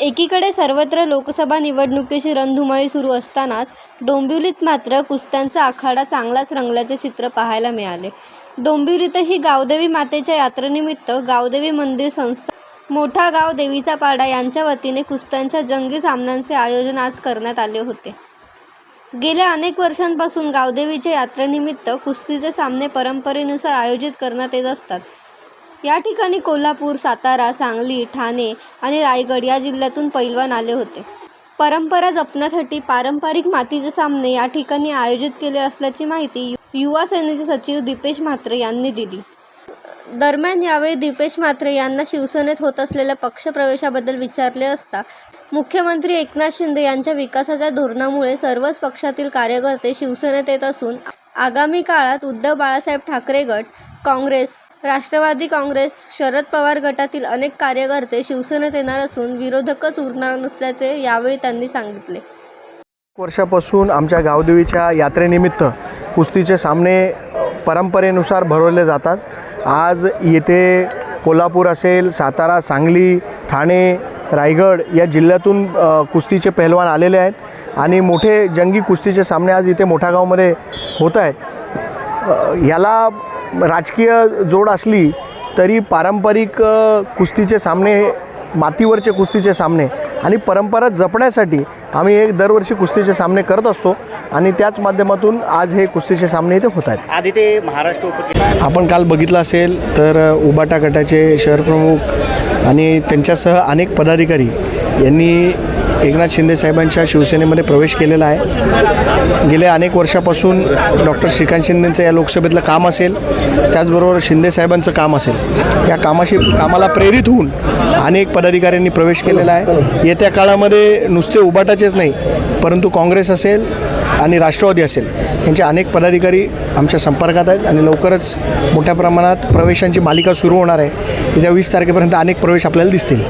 एकीकडे सर्वत्र लोकसभा निवडणुकीची रणधुमाळी सुरू असतानाच डोंबिवलीत मात्र कुस्त्यांचा आखाडा चांगलाच रंगल्याचे चित्र पाहायला मिळाले. डोंबिवलीतही गावदेवी मातेच्या यात्रेनिमित्त गावदेवी मंदिर संस्था मोठा गाव देवीचा पाडा यांच्या वतीने कुस्त्यांच्या जंगी सामन्यांचे आयोजन आज करण्यात आले होते. गेल्या अनेक वर्षांपासून गावदेवीच्या यात्रेनिमित्त कुस्तीचे सामने परंपरेनुसार आयोजित करण्यात येत असतात. या ठिकाणी कोल्हापूर सातारा सांगली ठाणे आणि रायगड या जिल्ह्यातून पैलवान आले होते. परंपरा जपण्यासाठी पारंपरिक मातीचे सामने या ठिकाणी आयोजित केले असल्याची माहिती यु- युवा सेनेचे सचिव दीपेश म्हात्रे यांनी दिली. दरम्यान यावेळी दीपेश म्हात्रे यांना शिवसेनेत होत असलेल्या पक्षप्रवेशाबद्दल विचारले असता मुख्यमंत्री एकनाथ शिंदे यांच्या विकासाच्या धोरणामुळे सर्वच पक्षातील कार्यकर्ते शिवसेनेत येत असून आगामी काळात उद्धव बाळासाहेब ठाकरे गट काँग्रेस राष्ट्रवादी काँग्रेस शरद पवार गटातील अनेक कार्यकर्ते शिवसेनेत येणार असून विरोधकच उरणार नसल्याचे यावेळी त्यांनी सांगितले. वर्षापासून आमच्या गावदेवीच्या यात्रेनिमित्त कुस्तीचे सामने परंपरेनुसार भरवले जातात. आज येथे कोल्हापूर असेल सातारा सांगली ठाणे रायगड या जिल्ह्यातून कुस्तीचे पहिलवान आलेले आहेत आणि मोठे जंगी कुस्तीचे सामने आज इथे मोठ्या गावामध्ये होत आहेत. याला राजकीय जोड असली तरी पारंपरिक कुस्तीचे सामने मातीवरचे कुस्तीचे सामने आणि परंपरा जपण्यासाठी आम्ही एक दरवर्षी कुस्तीचे सामने करत असतो आणि त्याच माध्यमातून आज हे कुस्तीचे सामने इथे होत आहेत. आधी ते महाराष्ट्र आपण काल बघितलं असेल तर उबाटा गटाचे शहरप्रमुख आणि त्यांच्यासह अनेक पदाधिकारी यांनी एकनाथ शिंदे साहेबांच्या शिवसेनेमध्ये प्रवेश केलेला आहे. गेल्या अनेक वर्षापासून डॉक्टर श्रीकांत शिंदेंचं या लोकसभेतलं काम असेल त्याचबरोबर शिंदे साहेबांचं काम असेल. या कामाशी कामाला प्रेरित होऊन अनेक पदाधिकाऱ्यांनी प्रवेश केलेला आहे. येत्या काळामध्ये नुसते उबाटाचेच नाही परंतु काँग्रेस असेल आणि राष्ट्रवादी असेल यांचे अनेक पदाधिकारी आमच्या संपर्कात आहेत आणि लवकरच मोठ्या प्रमाणात प्रवेशांची मालिका सुरू होणार आहे. येत्या वीस तारखेपर्यंत अनेक प्रवेश आपल्याला दिसतील.